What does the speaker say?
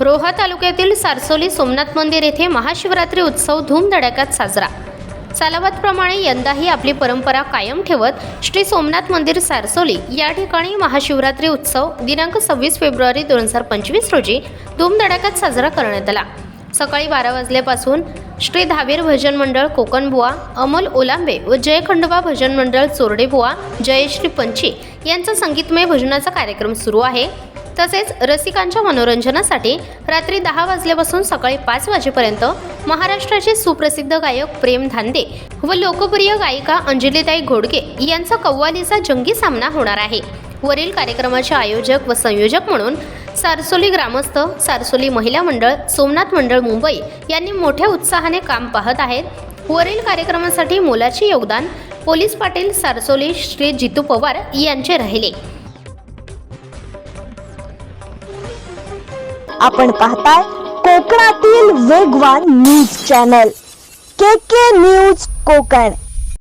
रोहा तालुक्यातील सारसोली सोमनाथ मंदिर येथे महाशिवरात्री उत्सव धूमधडाक्यात साजरा. सालाबादप्रमाणे यंदाही आपली परंपरा कायम ठेवत श्री सोमनाथ मंदिर सारसोली या ठिकाणी महाशिवरात्री उत्सव दिनांक सव्वीस फेब्रुवारी दोन हजार पंचवीस रोजी धूमधडाक्यात साजरा करण्यात आला. सकाळी बारा वाजल्यापासून श्री धावीर भजन मंडळ कोकणबुवा अमोल ओलांबे व जय खंडोबा भजन मंडळ चोरडेबुवा जयश्री पंची यांचा संगीतमय भजनाचा कार्यक्रम सुरू आहे. तसेच रसिकांच्या मनोरंजनासाठी रात्री दहा वाजल्यापासून सकाळी पाच वाजेपर्यंत महाराष्ट्राचे सुप्रसिद्ध गायक प्रेम धांदे व लोकप्रिय गायिका अंजलीताई घोडके यांचा कव्वालीचा जंगी सामना होणार आहे. वरील कार्यक्रमाचे आयोजक व संयोजक म्हणून सारसोली ग्रामस्थ सारसोली महिला मंडळ सोमनाथ मंडळ मुंबई यांनी मोठ्या उत्साहाने काम पाहत आहेत. वरील कार्यक्रमासाठी मोलाचे योगदान पोलीस पाटील सारसोली श्री जितू पवार यांचे राहिले. आपण पाहताय कोकणातील वेगवान news channel K K news Konkan.